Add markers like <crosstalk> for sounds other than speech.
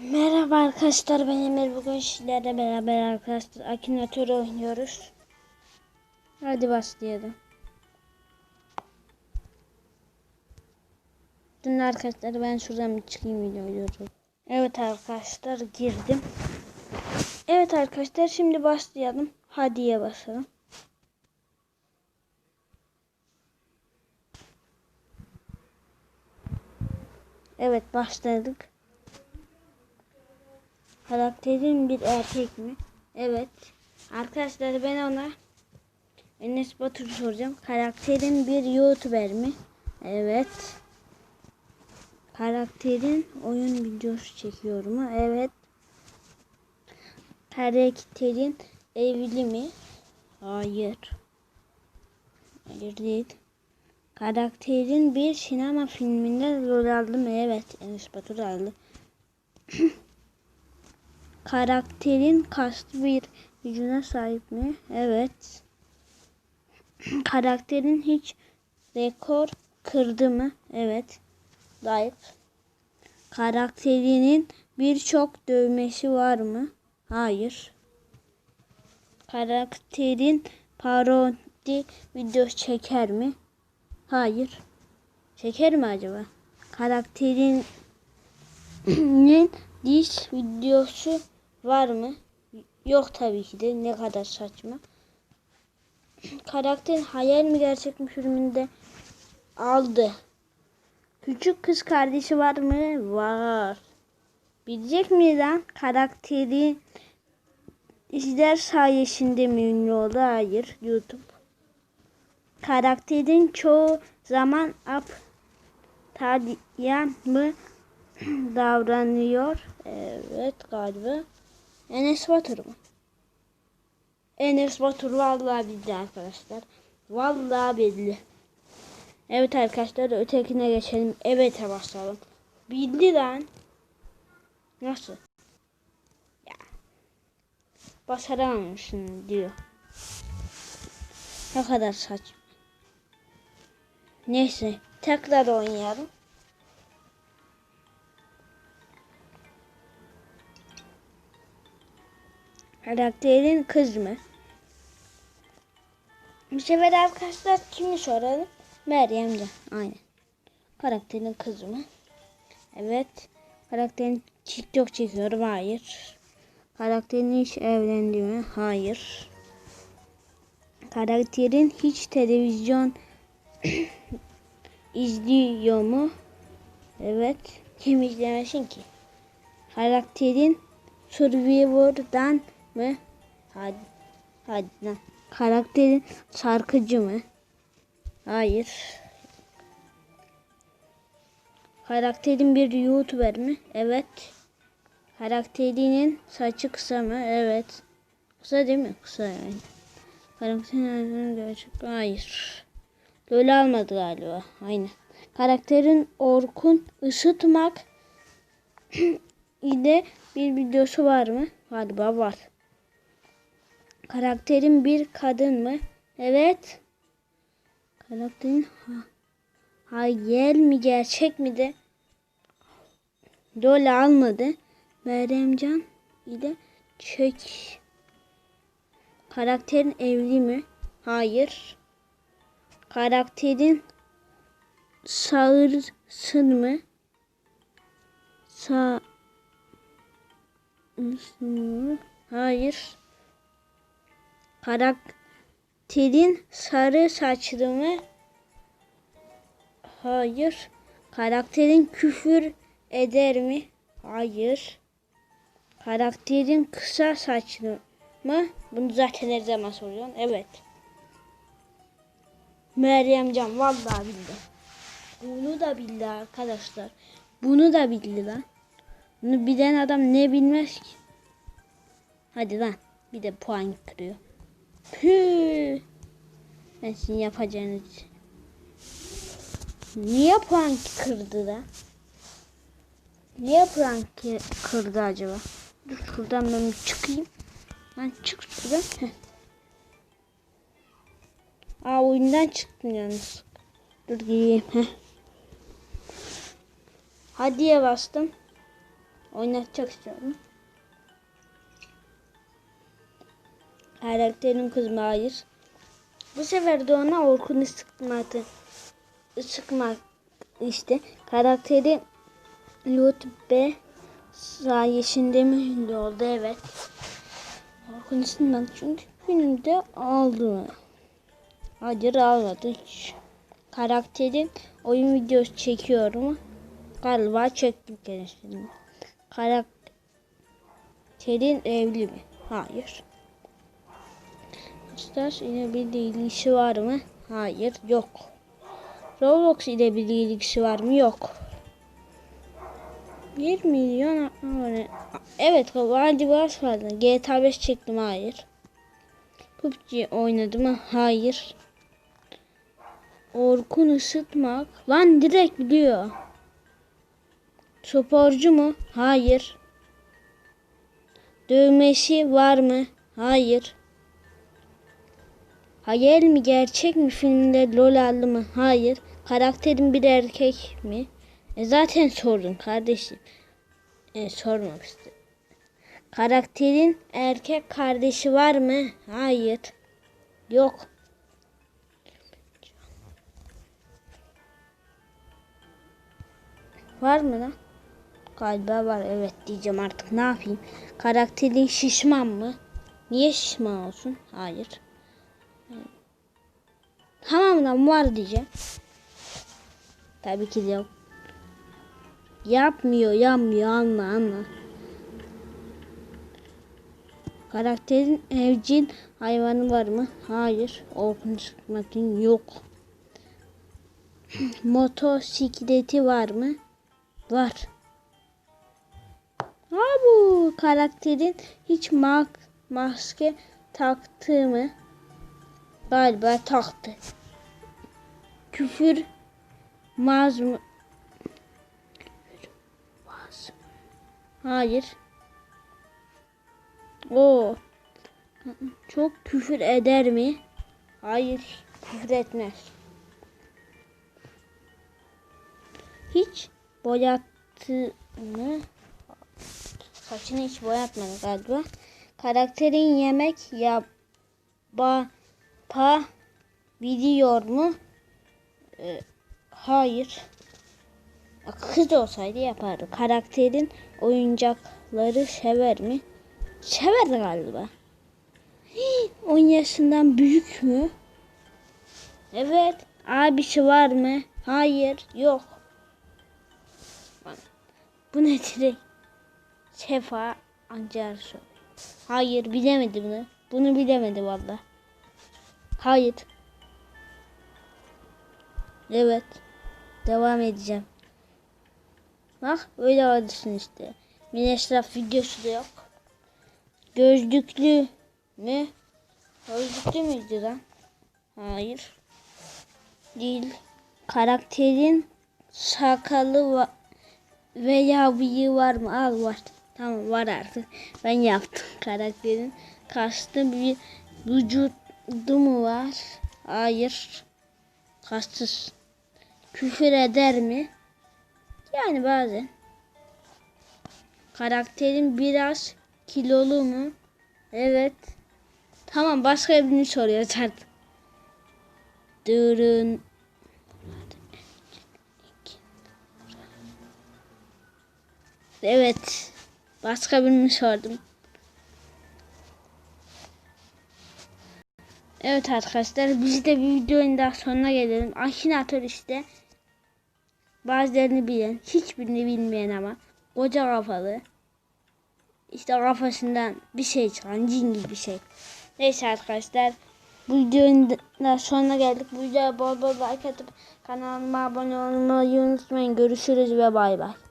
Merhaba arkadaşlar ben Emir bugün sizlerle beraber arkadaşlar Akinator oynuyoruz. Hadi başlayalım. Dün arkadaşlar ben şuradan bir çıkayım videoyu. Evet arkadaşlar girdim. Evet arkadaşlar şimdi başlayalım. Hadiye basalım. Evet başladık. Karakterin bir erkek mi? Evet. Arkadaşlar ben ona Enes Batur'u soracağım. Karakterin bir YouTuber mi? Evet. Karakterin oyun videosu çekiyor mu? Evet. Karakterin evli mi? Hayır. Hayır değil. Karakterin bir sinema filminde rol aldı mı? Evet. Enes Batur aldı. <clears throat> Karakterin kaslı bir gücüne sahip mi? Evet. <clears throat> Karakterin hiç rekor kırdı mı? Evet. Layık. Karakterinin birçok dövmesi var mı? Hayır. Karakterin parodi video çeker mi? Hayır. Çeker mi acaba? Karakterinin <clears throat> diş videosu var mı? Yok tabii ki de. Ne kadar saçma. <clears throat> Karakterin hayal mi gerçek mi filminde aldı. Küçük kız kardeşi var mı? Var. Bilecek mi lan? Karakteri izler sayesinde mi ünlü oldu? Hayır. YouTube. Karakterin çoğu zaman aptalyan mı <clears throat> davranıyor? Evet galiba. Enes Batur mu? Enes Batur vallahi bildi arkadaşlar. Vallahi belli. Evet arkadaşlar ötekine geçelim. Evet'e basalım. Bildi lan. Nasıl? Ya. Başaramamışsın diyor. Ne kadar saçma. Neyse tekrar oynayalım. Karakterin kız mı? Bu sefer arkadaşlar kimi soralım? Meryem Can. Aynen. Karakterin kızı mı? Evet. Karakterin TikTok çekiyorum. Hayır. Karakterin hiç evlendi mi? Hayır. Karakterin hiç televizyon <clears throat> izliyor mu? Evet. Kim izlemesin ki? Karakterin Survivor'dan mı? Hadi. Hadi lan. Karakterin şarkıcı mı? Hayır. Karakterin bir YouTuber mi? Evet. Karakterinin saçı kısa mı? Evet. Kısa değil mi? Kısa yani. Karakterin gerçek Hayır. Böyle almadı galiba. Aynen. Karakterin Orkun ısıtmak <clears throat> ile bir videosu var mı? Galiba var. Karakterin bir kadın mı? Evet. Karakterin ha hayal mi gerçek mi de rol almadı. Meryemcan ile çek. Karakterin evli mi? Hayır. Karakterin sağırsın mı? Sağ Hayır. Karakterin sarı saçlı mı? Hayır. Karakterin küfür eder mi? Hayır. Karakterin kısa saçlı mı? Bunu zaten her zaman soruyorsun. Evet. Meryem Can vallahi bildi. Bunu da bildi arkadaşlar. Bunu da bildi lan. Bunu bilen adam ne bilmez ki. Hadi lan. Bir de puan kırıyor. Püh. Ben sizin yapacağınız Niye puan kırdı da? Niye puan kırdı acaba? Dur şuradan ben çıkayım. Ben çık şuradan. Aa oyundan çıktım yalnız. Dur giyeyim. Heh. Hadiye bastım. Oynatacak istiyorum. Karakterin kızma hayır. Bu sefer de ona Orkun'u sıkmadı. Sıkmak işte. Karakteri YouTube sayesinde ünlü oldu evet. Orkun sıkmadı çünkü filmde aldı. Hayır almadı hiç. Karakterin oyun videosu çekiyorum. Galiba çektim kendisini. Karakterin evli mi? Hayır. Star ile bir ilgisi var mı? Hayır, yok. Roblox ile bir ilgisi var mı? Yok. 1 milyon abone. Evet, Wild Wars vardı. GTA 5 çektim, hayır. PUBG oynadım mı? Hayır. Orkun ısıtmak. Lan direkt biliyor. Sporcu mu? Hayır. Dövmesi var mı? Hayır. Hayal mi gerçek mi filmde lol aldı mı? Hayır. Karakterin bir erkek mi? E zaten sordun kardeşim. E sormamıştı. Karakterin erkek kardeşi var mı? Hayır. Yok. Var mı lan? Galiba var. Evet diyeceğim artık. Ne yapayım? Karakterin şişman mı? Niye şişman olsun? Hayır. Tamam var diyeceğim. Tabii ki de yok. Yapmıyor, yapmıyor anla anla. Karakterin evcil hayvanı var mı? Hayır. Orkun çıkmakın yok. <clears throat> Motosikleti var mı? Var. Ha bu karakterin hiç mak maske taktı mı? Galiba taktı. Küfür maz. Hayır. O çok küfür eder mi? Hayır, küfür etmez. Hiç boyattı mı? Saçını hiç boyatmadı galiba. Karakterin yemek yapa biliyor mu? Ee, hayır. Kız olsaydı yapardı. Karakterin oyuncakları sever mi? Sever galiba. Hii, 10 yaşından büyük mü? Evet. Abisi var mı? Hayır. Yok. Bu ne direkt? Sefa Ancarsu. Hayır bilemedi bunu. Bunu bilemedi valla. Hayır. Evet. Devam edeceğim. Bak öyle alırsın işte. Mineşraf videosu da yok. Gözlüklü mü? Gözlüklü müydü lan? Hayır. Değil. Karakterin sakalı veya bıyığı var mı? Al var. Tamam var artık. Ben yaptım karakterin. Kastı bir vücudu mu var? Hayır. Kastsız. Küfür eder mi? Yani bazen. Karakterin biraz kilolu mu? Evet. Tamam başka birini soruyoruz artık. Durun. Evet. Başka birini sordum. Evet arkadaşlar biz de bir videonun daha sonuna gelelim. Akinator işte. Bazılarını bilen, hiçbirini bilmeyen ama koca kafalı. İşte kafasından bir şey çıkan cin gibi bir şey. Neyse arkadaşlar. Bu videonun da sonuna geldik. Bu videoya bol bol like atıp kanalıma abone olmayı unutmayın. Görüşürüz ve bay bay.